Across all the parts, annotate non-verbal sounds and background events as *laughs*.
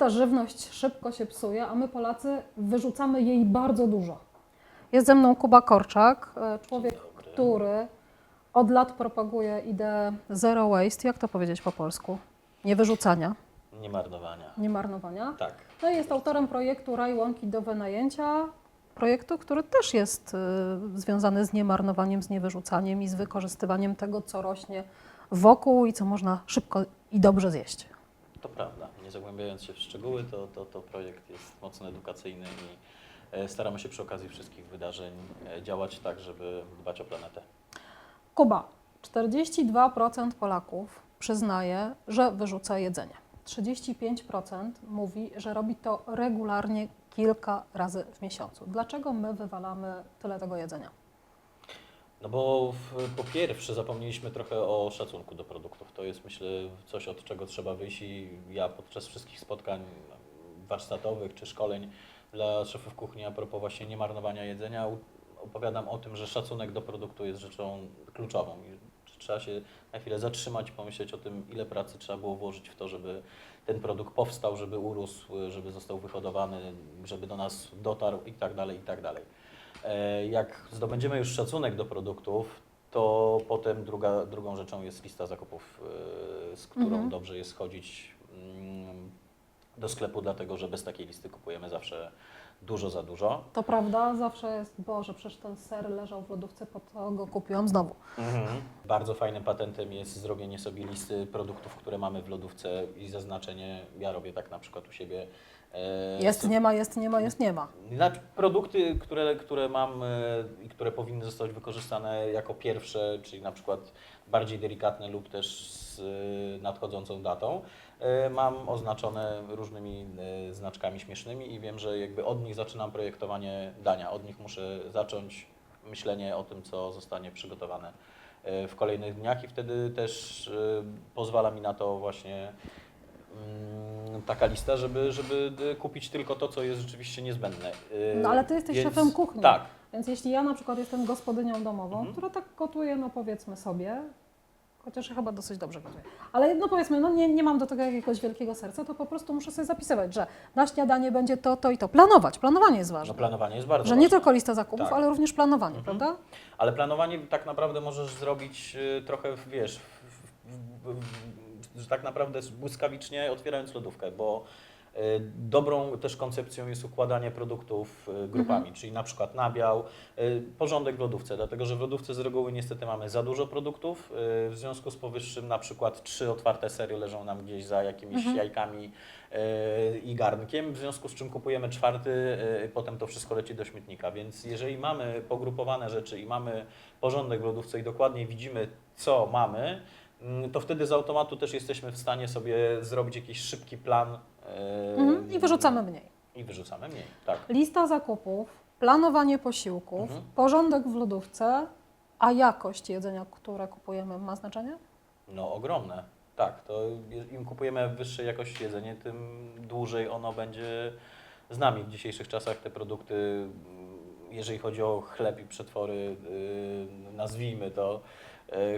ta żywność szybko się psuje, a my Polacy wyrzucamy jej bardzo dużo. Jest ze mną Kuba Korczak, e, człowiek, który od lat propaguje ideę zero waste, jak to powiedzieć po polsku? Niewyrzucania, Nie marnowania. nie marnowania. Tak. No i jest autorem projektu Raj Łąki do wynajęcia, projektu, który też jest y, związany z niemarnowaniem, z niewyrzucaniem i z wykorzystywaniem tego, co rośnie wokół i co można szybko i dobrze zjeść. To prawda. Nie zagłębiając się w szczegóły, to, to, to projekt jest mocno edukacyjny i e, staramy się przy okazji wszystkich wydarzeń e, działać tak, żeby dbać o planetę. Kuba, 42% Polaków przyznaje, że wyrzuca jedzenie. 35% mówi, że robi to regularnie kilka razy w miesiącu. Dlaczego my wywalamy tyle tego jedzenia? No bo w, po pierwsze zapomnieliśmy trochę o szacunku do produktów. To jest myślę coś, od czego trzeba wyjść i ja podczas wszystkich spotkań warsztatowych czy szkoleń dla szefów kuchni a propos właśnie niemarnowania jedzenia opowiadam o tym, że szacunek do produktu jest rzeczą kluczową trzeba się na chwilę zatrzymać pomyśleć o tym, ile pracy trzeba było włożyć w to, żeby ten produkt powstał, żeby urósł, żeby został wyhodowany, żeby do nas dotarł i tak dalej, i tak dalej. E, Jak zdobędziemy już szacunek do produktów, to potem druga, drugą rzeczą jest lista zakupów, e, z którą Mhm. dobrze jest chodzić mm, do sklepu, dlatego że bez takiej listy kupujemy zawsze dużo za dużo. To prawda, zawsze jest, Boże, przecież ten ser leżał w lodówce, po to go kupiłam znowu. Bardzo fajnym patentem jest zrobienie sobie listy produktów, które mamy w lodówce i zaznaczenie, ja robię tak na przykład u siebie. E, Jest, nie ma, jest, nie ma, jest, nie ma. Znaczy, produkty, które, które mam e, i które powinny zostać wykorzystane jako pierwsze, czyli na przykład bardziej delikatne lub też z e, nadchodzącą datą, mam oznaczone różnymi znaczkami śmiesznymi i wiem, że jakby od nich zaczynam projektowanie dania. Od nich muszę zacząć myślenie o tym, co zostanie przygotowane w kolejnych dniach i wtedy też pozwala mi na to właśnie taka lista, żeby, żeby y, kupić tylko to, co jest rzeczywiście niezbędne. No ale ty jesteś więc- szefem kuchni. Tak. Więc jeśli ja na przykład jestem gospodynią domową, Mhm. która tak gotuje, no powiedzmy sobie, chociaż chyba dosyć dobrze gotuję, ale no powiedzmy, no nie, nie mam do tego jakiegoś wielkiego serca, to po prostu muszę sobie zapisywać, że na śniadanie będzie to, to i to. Planować, planowanie jest No, ważne. planowanie jest bardzo że nie ważne. tylko lista zakupów, Tak. ale również planowanie, Mhm. prawda? Ale planowanie tak naprawdę możesz zrobić y, trochę, wiesz, w, w, w, w, że tak naprawdę błyskawicznie otwierając lodówkę, bo y, dobrą też koncepcją jest układanie produktów y, grupami, Mhm. czyli na przykład nabiał, y, porządek w lodówce, dlatego że w lodówce z reguły niestety mamy za dużo produktów, w związku z powyższym na przykład trzy otwarte serie leżą nam gdzieś za jakimiś Mhm. jajkami i garnkiem, w związku z czym kupujemy czwarty, potem to wszystko leci do śmietnika, więc jeżeli mamy pogrupowane rzeczy i mamy porządek w lodówce i dokładnie widzimy, co mamy, to wtedy z automatu też jesteśmy w stanie sobie zrobić jakiś szybki plan. y, Mhm. I wyrzucamy mniej. I wyrzucamy mniej, tak. Lista zakupów, planowanie posiłków, Mhm. porządek w lodówce, a jakość jedzenia, które kupujemy ma znaczenie? No ogromne. Tak, to im kupujemy wyższej jakości jedzenie, tym dłużej ono będzie z nami. W dzisiejszych czasach te produkty, mm, jeżeli chodzi o chleb i przetwory, yy, nazwijmy to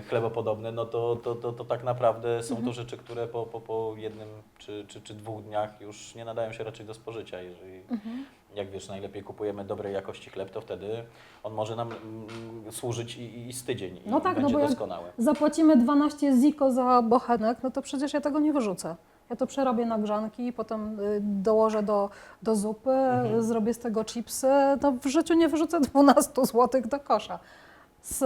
chlebopodobne, no to, to, to, to tak naprawdę są to Mhm. rzeczy, które po, po, po jednym czy, czy, czy dwóch dniach już nie nadają się raczej do spożycia. Jeżeli, Mhm. jak wiesz, najlepiej kupujemy dobrej jakości chleb, to wtedy on może nam mm, służyć i, i z tydzień i No tak, no będzie bo jak- doskonały. zapłacimy 12 ziko za bochenek, no to przecież ja tego nie wyrzucę. Ja to przerobię na grzanki, potem y, dołożę do, do zupy, Mhm. zrobię z tego chipsy. No w życiu nie wyrzucę 12 zł do kosza. Z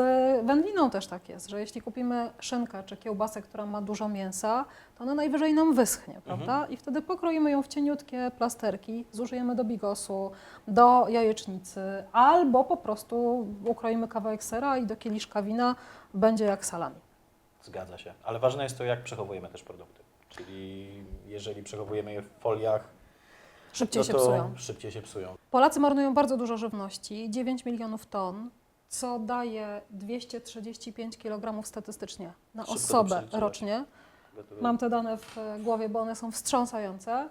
wędliną też tak jest, że jeśli kupimy szynkę czy kiełbasę, która ma dużo mięsa, to ona najwyżej nam wyschnie, prawda? Mhm. I wtedy pokroimy ją w cieniutkie plasterki, zużyjemy do bigosu, do jajecznicy, albo po prostu ukroimy kawałek sera i do kieliszka wina będzie jak salami. Zgadza się. Ale ważne jest to, jak przechowujemy też produkty. Czyli jeżeli przechowujemy je w foliach, Szybciej no się psują. szybciej się psują. Polacy marnują bardzo dużo żywności, 9 milionów ton, co daje 235 kg statystycznie na Szybko osobę rocznie. Mam te dane w e, głowie, bo one są wstrząsające.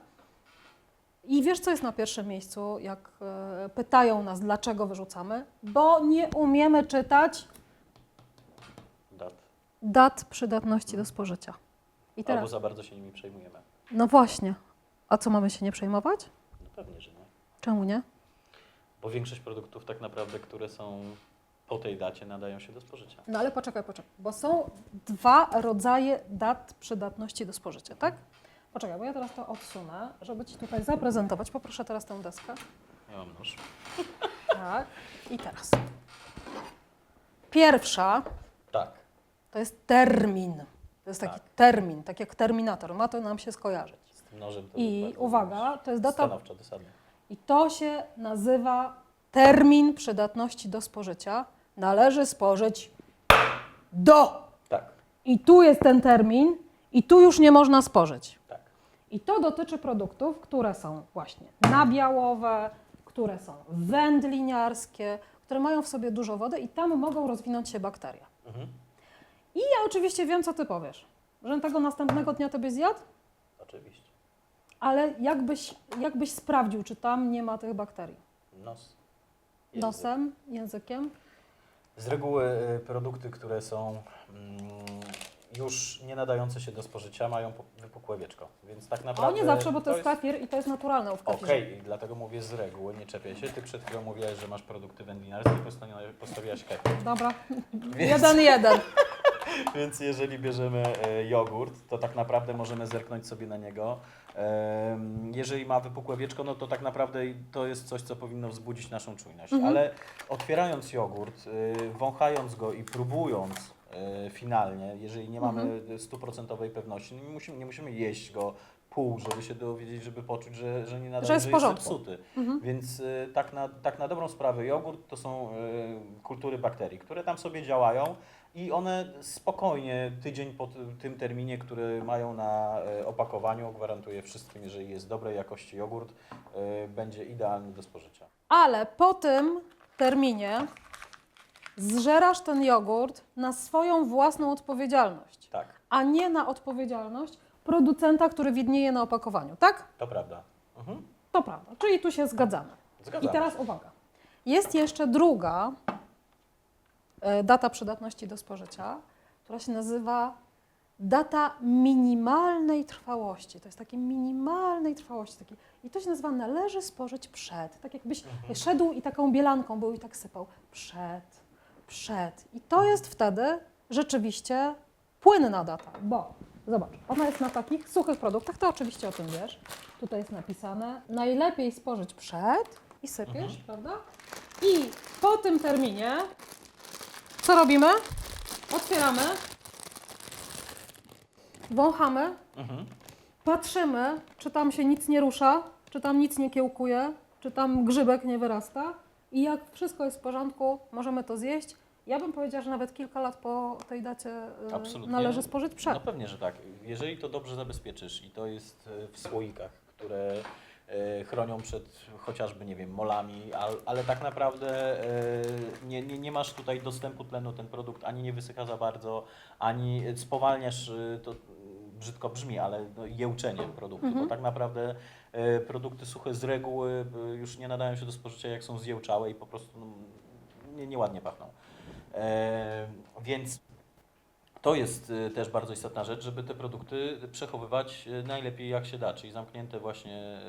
I wiesz, co jest na pierwszym miejscu, jak e, pytają nas, dlaczego wyrzucamy? Bo nie umiemy czytać Dat. dat przydatności do spożycia. I Albo teraz, za bardzo się nimi przejmujemy. no właśnie, A co mamy się nie przejmować? No pewnie, że nie. Czemu nie? Bo większość produktów tak naprawdę, które są po tej dacie, nadają się do spożycia. No ale poczekaj, poczekaj, bo są dwa rodzaje dat przydatności do spożycia, tak? Poczekaj, bo ja teraz to odsunę, żeby Ci tutaj zaprezentować. Poproszę teraz tę deskę. Ja mam nóż. Tak. I teraz. Pierwsza Tak. to jest termin. To jest taki Tak. termin, tak jak terminator. Ma to nam się skojarzyć. Z tym nożem to I uwaga, to jest data Stanowczo, dosadnie. I to się nazywa termin przydatności do spożycia. Należy spożyć do. Tak, I tu jest ten termin, i tu już nie można spożyć. tak. I to dotyczy produktów, które są właśnie nabiałowe, które są wędliniarskie, które mają w sobie dużo wody i tam mogą rozwinąć się bakterie. Mhm. I ja oczywiście wiem, co ty powiesz, że tego następnego dnia tobie zjadł, Oczywiście. ale jakbyś, jakbyś sprawdził, czy tam nie ma tych bakterii. Nos. język. Nosem, językiem. Z reguły y, produkty, które są mm, już nie nadające się do spożycia, mają wypukłe wieczko. Więc tak O, naprawdę. nie zawsze, bo to jest kefir i to jest naturalne w Okej, i dlatego mówię z reguły, nie czepiaj się. Ty przed chwilą mówiłaś, że masz produkty wędlinarskie postawiłaś- kefir. Dobra, Więc, jeden, jeden. *laughs* więc jeżeli bierzemy e, jogurt, to tak naprawdę możemy zerknąć sobie na niego. Jeżeli ma wypukłe wieczko, no to tak naprawdę to jest coś, co powinno wzbudzić naszą czujność. Mhm. Ale otwierając jogurt, y, wąchając go i próbując y, finalnie, jeżeli nie mamy Mhm. stuprocentowej pewności, no nie musimy, nie musimy jeść go pół, żeby się dowiedzieć, żeby poczuć, że, że nie nadaje, Że jest porządku. zepsuty. Mhm. Więc y, tak, na, tak na dobrą sprawę jogurt to są y, kultury bakterii, które tam sobie działają i one spokojnie tydzień po ty- tym terminie, który mają na y, opakowaniu, gwarantuję wszystkim, jeżeli jest dobrej jakości jogurt, y, będzie idealny do spożycia. Ale po tym terminie zżerasz ten jogurt na swoją własną odpowiedzialność, Tak, a nie na odpowiedzialność producenta, który widnieje na opakowaniu, tak? to prawda. Mhm. To prawda, czyli tu się zgadzamy. Zgadzam I teraz uwaga. Jest jeszcze druga e, data przydatności do spożycia, która się nazywa data minimalnej trwałości. To jest takie minimalnej trwałości. Taki, I to się nazywa należy spożyć przed. Tak jakbyś szedł i taką bielanką był i tak sypał. Przed, przed. I to jest wtedy rzeczywiście płynna data, bo zobacz, ona jest na takich suchych produktach, to oczywiście o tym wiesz. Tutaj jest napisane, najlepiej spożyć przed i sypiesz, prawda? I po tym terminie co robimy? Otwieramy, wąchamy, Mhm. patrzymy, czy tam się nic nie rusza, czy tam nic nie kiełkuje, czy tam grzybek nie wyrasta. I jak wszystko jest w porządku, możemy to zjeść. Ja bym powiedziała, że nawet kilka lat po tej dacie y, Absolutnie. należy spożyć przed. No pewnie, że tak. Jeżeli to dobrze zabezpieczysz i to jest e, w słoikach, które chronią przed chociażby, nie wiem, molami, al- ale tak naprawdę e, nie, nie, nie masz tutaj dostępu tlenu, ten produkt ani nie wysycha za bardzo, ani spowalniasz, e, to brzydko brzmi, ale no, jełczenie produktu, Mhm. bo tak naprawdę e, produkty suche z reguły e, już nie nadają się do spożycia, jak są zjełczałe i po prostu no, nie, nieładnie pachną. E, więc to jest y, też bardzo istotna rzecz, żeby te produkty przechowywać y, najlepiej jak się da, czyli zamknięte właśnie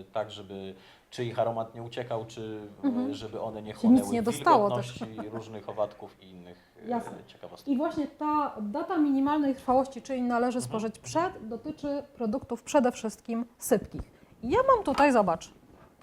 y, tak, żeby czy ich aromat nie uciekał, czy Mhm. żeby one nie chłonęły nic nie dostało też. *laughs* różnych owadków i innych Jasne. ciekawostek. I właśnie ta data minimalnej trwałości, czyli należy Mhm. spożyć przed, dotyczy produktów przede wszystkim sypkich. Ja mam tutaj, zobacz,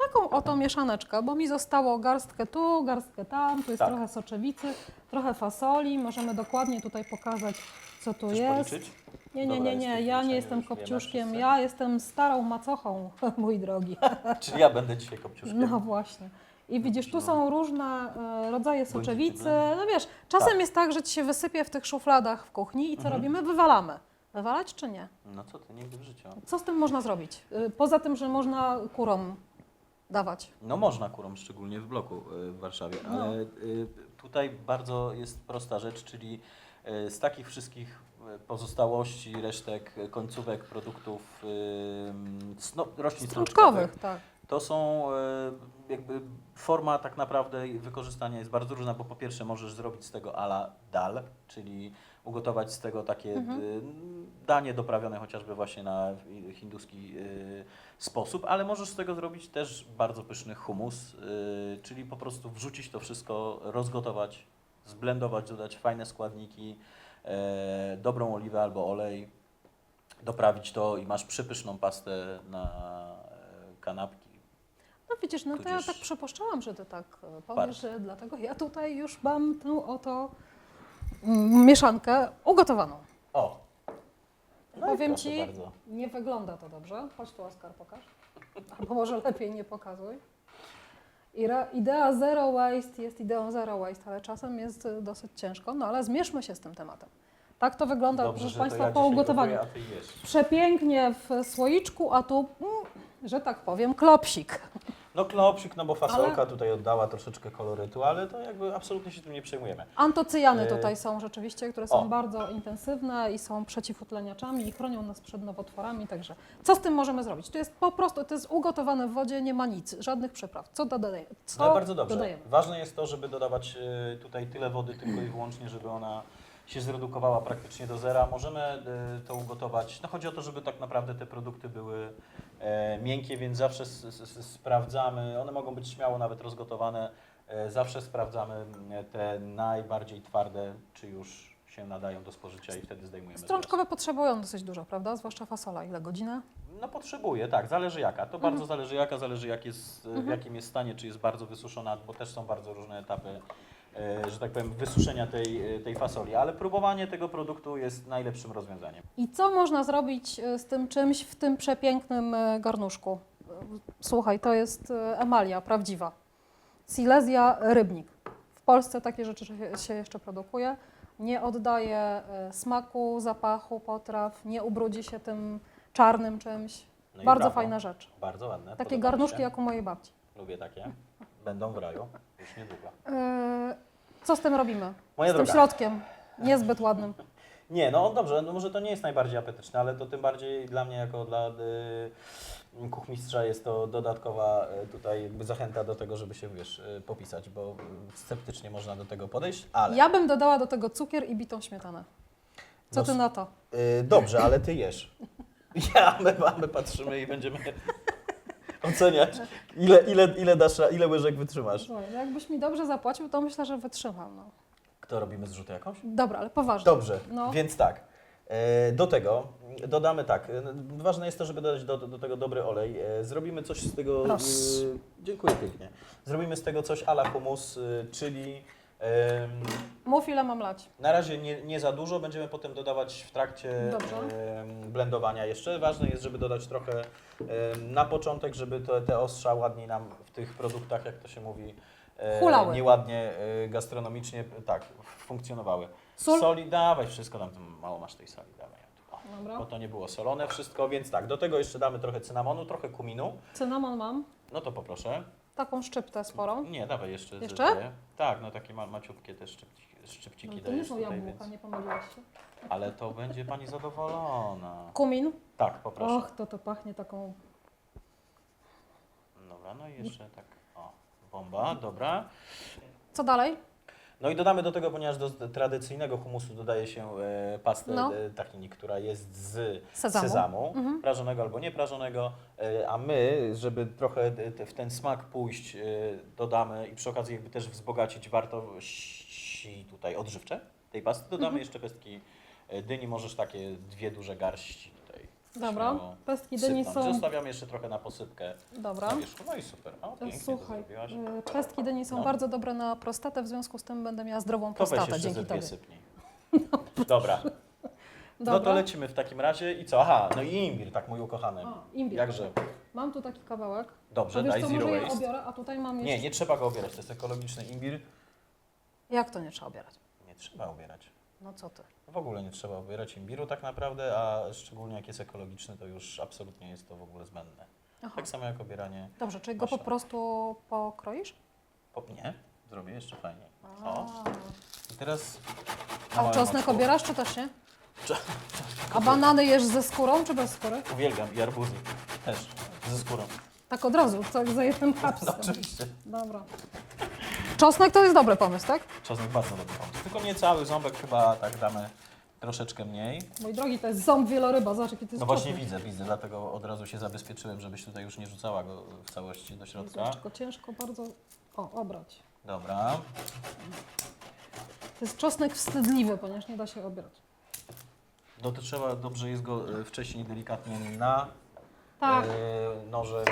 taką oto mieszaneczkę, bo mi zostało garstkę tu, garstkę tam, tu jest Tak. trochę soczewicy, trochę fasoli. Możemy dokładnie tutaj pokazać, co tu Chcesz jest. policzyć? Nie, nie, Dobra, nie, nie, jesteś ja nie jestem już kopciuszkiem, wszyscy. ja jestem starą macochą, *laughs* mój drogi. *laughs* Czyli ja będę dzisiaj kopciuszkiem. No właśnie. I widzisz, tu No. są różne e, rodzaje soczewicy. blend. No wiesz, czasem Tak. jest tak, że ci się wysypie w tych szufladach w kuchni i co Mhm. robimy? Wywalamy. Wywalać czy nie? No co ty, nigdy w życiu. Co z tym można zrobić? Y, Poza tym, że można kurom dawać. No można kurom, szczególnie w bloku y, w Warszawie, No. ale y, tutaj bardzo jest prosta rzecz, czyli y, z takich wszystkich y, pozostałości, resztek, y, końcówek produktów y, no, roślin strączkowych, Strączkowych, tak. To są jakby forma tak naprawdę wykorzystania jest bardzo różna, bo po pierwsze możesz zrobić z tego ala dal, czyli ugotować z tego takie Mhm. e, danie doprawione chociażby właśnie na hinduski e, sposób, ale możesz z tego zrobić też bardzo pyszny humus, e, czyli po prostu wrzucić to wszystko, rozgotować, zblendować, dodać fajne składniki, e, dobrą oliwę albo olej, doprawić to i masz przepyszną pastę na e, kanapki. No widzisz, no to ja tak przypuszczałam, że ty tak e, powiesz, że dlatego ja tutaj już mam tę oto mieszankę ugotowaną. O! No Powiem proszę ci, bardzo. nie wygląda to dobrze. Chodź tu, Oskar, pokaż. Albo może lepiej nie pokazuj. Ira- Idea zero waste jest ideą zero waste, ale czasem jest dosyć ciężko, no ale zmierzmy się z tym tematem. Tak to wygląda, Dobrze, proszę Państwa, ja po dzisiaj ugotowaniu. gotuję, a ty jesz. Przepięknie w słoiczku, a tu, mm, że tak powiem, klopsik. No klopsik, no bo fasolka tutaj oddała troszeczkę kolorytu, ale to jakby absolutnie się tym nie przejmujemy. Antocyjany E, tutaj są rzeczywiście, które są o. bardzo intensywne i są przeciwutleniaczami i chronią nas przed nowotworami, także co z tym możemy zrobić? To jest po prostu, to jest ugotowane w wodzie, nie ma nic, żadnych przypraw. Co dodajemy? Co No bardzo dobrze. dodajemy? Ważne jest to, żeby dodawać y, tutaj tyle wody tylko i wyłącznie, żeby ona się zredukowała praktycznie do zera. Możemy y, to ugotować. No chodzi o to, żeby tak naprawdę te produkty były e, miękkie, więc zawsze sprawdzamy. One mogą być śmiało nawet rozgotowane. E, zawsze sprawdzamy mm, te najbardziej twarde, czy już się nadają do spożycia i wtedy zdejmujemy. Strączkowe potrzebują dosyć dużo, prawda? Zwłaszcza fasola. Ile godzinę? No potrzebuje, tak, zależy jaka. To Mhm. bardzo zależy jaka, zależy jak jest, w Mhm. jakim jest stanie, czy jest bardzo wysuszona, bo też są bardzo różne etapy, e, że tak powiem, wysuszenia tej, e, tej fasoli. Ale próbowanie tego produktu jest najlepszym rozwiązaniem. I co można zrobić e, z tym czymś w tym przepięknym e, garnuszku? E, Słuchaj, to jest e, emalia prawdziwa. Silesia rybnik. W Polsce takie rzeczy się- jeszcze produkuje. Nie oddaje e, smaku, zapachu potraw, nie ubrudzi się tym czarnym czymś. No Bardzo brawo. fajna rzecz. Bardzo ładne. Takie garnuszki jak u mojej babci. Lubię takie. Będą w raju już niedługo. E, Co z tym robimy? Moja z tym droga. środkiem, niezbyt ładnym. Nie, no dobrze, no może to nie jest najbardziej apetyczne, ale to tym bardziej dla mnie jako dla y, kuchmistrza jest to dodatkowa y, tutaj jakby zachęta do tego, żeby się, wiesz, y, popisać, bo y, sceptycznie można do tego podejść, ale... Ja bym dodała do tego cukier i bitą śmietanę. Co No ty s- na to? Y, dobrze, ale ty jesz. *laughs* Ja, my, my patrzymy i będziemy oceniać, ile, ile, ile, dasz, ile łyżek wytrzymasz. Słuchaj, no jakbyś mi dobrze zapłacił, to myślę, że wytrzymam. No. Kto robimy zrzut jakąś? Dobra, ale poważnie. Dobrze, No. więc tak. e, Do tego dodamy tak. e, Ważne jest to, żeby dodać do, do tego dobry olej. E, Zrobimy coś z tego. Proszę. e, Dziękuję pięknie. Zrobimy z tego coś ala humus, e, czyli Mów ile mam lać. na razie nie, nie za dużo. Będziemy potem dodawać w trakcie Dobrze. em, blendowania jeszcze. Ważne jest, żeby dodać trochę em, na początek, żeby te, te ostrza ładniej nam w tych produktach, jak to się mówi, e, Hulały. nieładnie e, gastronomicznie tak funkcjonowały. Sól? Soli dawaj, wszystko tam, tam mało masz tej soli, dawaj. O, Dobra. bo to nie było solone wszystko, więc tak, do tego jeszcze damy trochę cynamonu, trochę kuminu. Cynamon mam. No to poproszę. Taką szczyptę sporą. Nie, dawaj jeszcze. ze Jeszcze? Tak, no takie ma, maciupkie te szczypci, szczypciki No, to nie dajesz są tutaj, jabłka, więc... nie pomyliłaś się. Ale to będzie Pani zadowolona. Kumin. Tak, poproszę. Och, to to pachnie taką... Dobra, no i jeszcze tak, o, bomba, dobra. Co dalej? No i dodamy do tego, ponieważ do tradycyjnego humusu dodaje się e, pastę No. e, tahini, która jest z Sezamu. sezamu, Mhm. prażonego albo nieprażonego, e, a my, żeby trochę d- w ten smak pójść, e, dodamy i przy okazji jakby też wzbogacić wartości tutaj odżywcze tej pasty, dodamy Mhm. jeszcze pestki dyni, możesz takie dwie duże garści Dobra. śmiało Pestki dyni sypnąć. są... Zostawiamy jeszcze trochę na posypkę Dobra. na wierzchu, no i super. O, pięknie Słuchaj, to zrobiłaś. y, pestki dyni są No. bardzo dobre na prostatę, w związku z tym będę miała zdrową To weź prostatę jeszcze ze dzięki dwie Tobie. sypnij. *laughs* Dobra. No to lecimy w takim razie i co? Aha, no i imbir, tak mój ukochany. A, imbir. Jakże? Mam tu taki kawałek. Dobrze, A wiesz daj co, zero może ja waste. obiorę, a tutaj mam jeszcze... Nie, nie trzeba go obierać, to jest ekologiczny imbir. Jak to nie trzeba obierać? Nie trzeba obierać. No co ty? W ogóle nie trzeba obierać imbiru tak naprawdę, a szczególnie jak jest ekologiczny, to już absolutnie jest to w ogóle zbędne. Aha. Tak samo jak obieranie... Dobrze, czyli go po prostu pokroisz? Po... Nie, zrobię jeszcze fajniej. A, O, i teraz... na a małym czosnek oczku. obierasz, czy też nie? Cze- A banany jesz ze skórą, czy bez skóry? Uwielbiam i arbuzy też ze skórą. Tak od razu, tak za jednym No, hapsem. oczywiście. Dobra. Czosnek to jest dobry pomysł, tak? Czosnek bardzo dobry pomysł. Tylko nie cały ząbek, chyba tak damy troszeczkę mniej. Mój drogi, to jest ząb wieloryba, zobacz jaki to jest No właśnie czosnek. widzę, widzę, dlatego od razu się zabezpieczyłem, żebyś tutaj już nie rzucała go w całości do środka. Zobacz, go ciężko bardzo o, obrać. Dobra. To jest czosnek wstydliwy, ponieważ nie da się obrać. No to trzeba, dobrze jest go e, wcześniej delikatnie na Tak, e, nożem.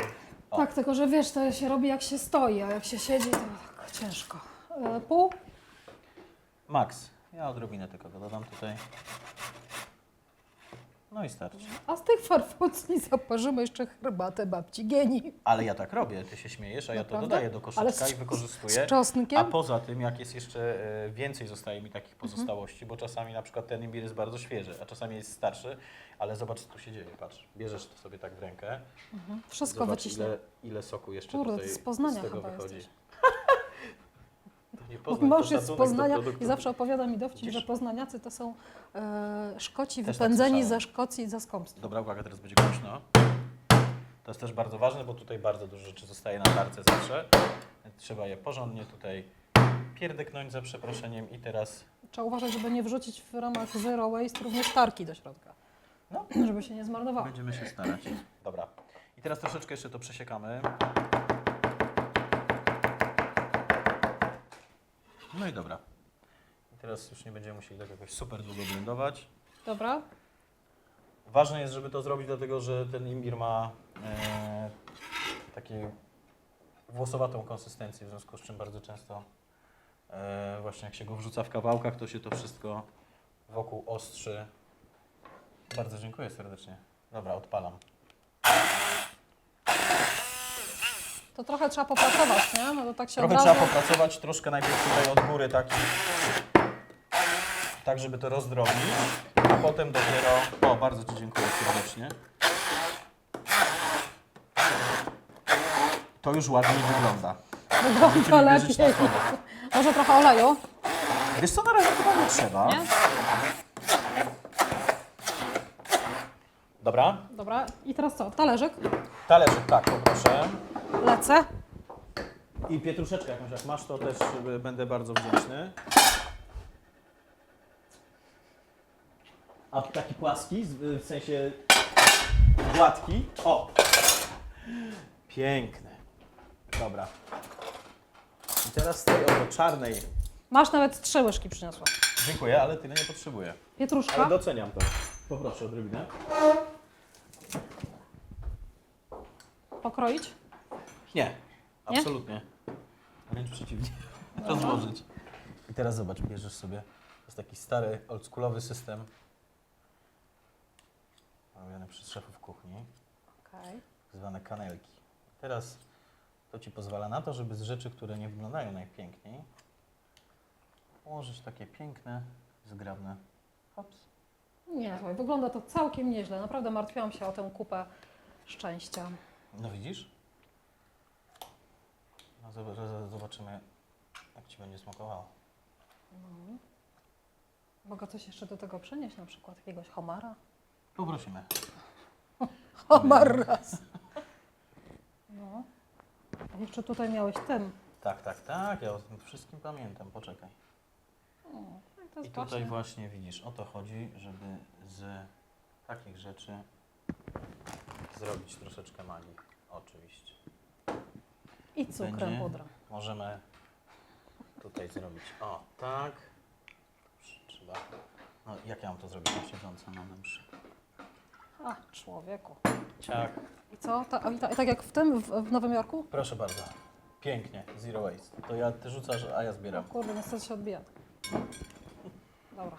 O. tak, tylko że wiesz, to się robi jak się stoi, a jak się siedzi, to tak ciężko. E, pół? Max. Ja odrobinę tylko dodam tutaj. No i starczy. A z tych farfucni zaparzymy jeszcze herbatę babci Gieni. Ale ja tak robię, ty się śmiejesz, a ja to Naprawdę? dodaję do Ale koszyczka z- i wykorzystuję. Z czosnkiem? A poza tym, jak jest jeszcze e, więcej zostaje mi takich pozostałości, bo czasami na przykład ten imbir jest bardzo świeży, a czasami jest starszy, ale zobacz co tu się dzieje, patrz, bierzesz to sobie tak w rękę, Mhm. Wszystko zobacz wyciśnę. ile, ile soku jeszcze Kurde, tutaj ty z Poznania z tego chyba wychodzi. jesteś. Nie Mój mąż jest z Poznania i zawsze opowiada mi dowcip, że poznaniacy to są e, Szkoci Też tak wypędzeni słyszałem. ze Szkocji i ze skąpstw. Dobra, uwaga, teraz będzie głośno. To jest też bardzo ważne, bo tutaj bardzo dużo rzeczy zostaje na tarce zawsze. Trzeba je porządnie tutaj pierdyknąć za przeproszeniem i teraz Trzeba uważać, żeby nie wrzucić w ramach zero waste również tarki do środka. No. Żeby się nie zmarnowało. Będziemy się starać. Dobra. I teraz troszeczkę jeszcze to przesiekamy. No i dobra. I teraz już nie będziemy musieli tak jakoś super długo blendować. Dobra? Ważne jest, żeby to zrobić, dlatego że ten imbir ma e, takie włosowatą konsystencję, w związku z czym bardzo często e, właśnie jak się go wrzuca w kawałkach, to się to wszystko wokół ostrzy. Bardzo dziękuję serdecznie. Dobra, odpalam. To trochę trzeba popracować, nie? No to tak się Trochę od trzeba popracować, troszkę najpierw tutaj od góry tak, tak żeby to rozdrobić, a potem dopiero... O, bardzo Ci dziękuję serdecznie. To już ładnie wygląda. Wygląda Będziemy wierzyć lepiej. na słowo. Może trochę oleju, Wiesz co, na razie chyba nie trzeba. nie? Dobra, Dobra. I teraz co? Talerzyk. talerzyk, tak, poproszę. Lecę. I pietruszeczkę jakąś jak masz, to też y, będę bardzo wdzięczny. A taki płaski, z- w sensie gładki. O! Piękny. Dobra. I teraz z tej oto czarnej. Masz nawet trzy łyżki przyniosła. Dziękuję, ale tyle nie potrzebuję. Pietruszka. Ale doceniam to. Poproszę odrobinę. Pokroić. Nie, absolutnie. Wręcz przeciwnie. Rozłożyć. I teraz zobacz, bierzesz sobie. To jest taki stary, oldschoolowy system. Robiony przez szefów kuchni, Okej. zwane kanelki. Teraz to Ci pozwala na to, żeby z rzeczy, które nie wyglądają najpiękniej, ułożyć takie piękne, zgrabne. Hops. Nie, słuchaj, wygląda to całkiem nieźle. Naprawdę martwiłam się o tę kupę szczęścia. No widzisz? No zob- zobaczymy, jak Ci będzie smakowało. Mogę coś jeszcze do tego przynieść, na przykład jakiegoś homara? Poprosimy. Homar raz. No. A jeszcze tutaj miałeś ten. Tak, tak, tak, ja o tym wszystkim pamiętam, poczekaj. O, no i to I jest tutaj właśnie... właśnie widzisz, o to chodzi, żeby z takich rzeczy zrobić troszeczkę magii. Oczywiście. I cukrem Będzie. pudra. Możemy tutaj zrobić, o tak. Dobrze, Trzeba, no jak ja mam to zrobić na siedząco, no dobrze. A, człowieku. Ciak, I co? Ta, i ta, tak jak w tym, w, w Nowym Jorku? proszę bardzo. Pięknie, zero waste. To ja, ty rzucasz, a ja zbieram. kurde, niestety się odbija. Dobra.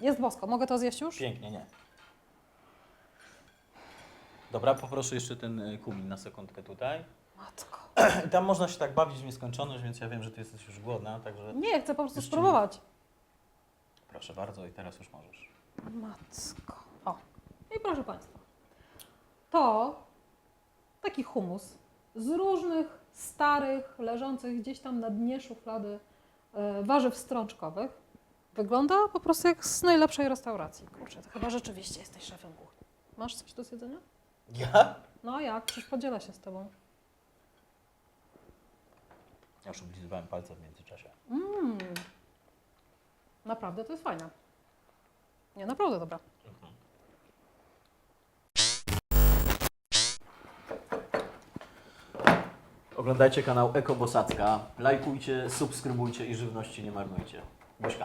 Jest bosko. Mogę to zjeść już? Pięknie, nie. Dobra, poproszę jeszcze ten y, kumin na sekundkę tutaj. Matko. I *clears throat* tam można się tak bawić w nieskończoność, więc ja wiem, że ty jesteś już głodna, także Nie, chcę po prostu spróbować. proszę bardzo i teraz już możesz. Matko. O. I proszę Państwa. To taki humus z różnych starych, leżących gdzieś tam na dnie szuflady e, warzyw strączkowych. Wygląda po prostu jak z najlepszej restauracji. Kurczę, to chyba rzeczywiście jesteś szefem kuchni. Masz coś do zjedzenia? Ja? No jak? Przecież podzielę się z Tobą. Ja już oblizywałem palce w międzyczasie. Mm. Naprawdę to jest fajne. Nie, naprawdę dobra. Oglądajcie kanał Eko Bosacka, lajkujcie, subskrybujcie i żywności nie marnujcie. Buźka.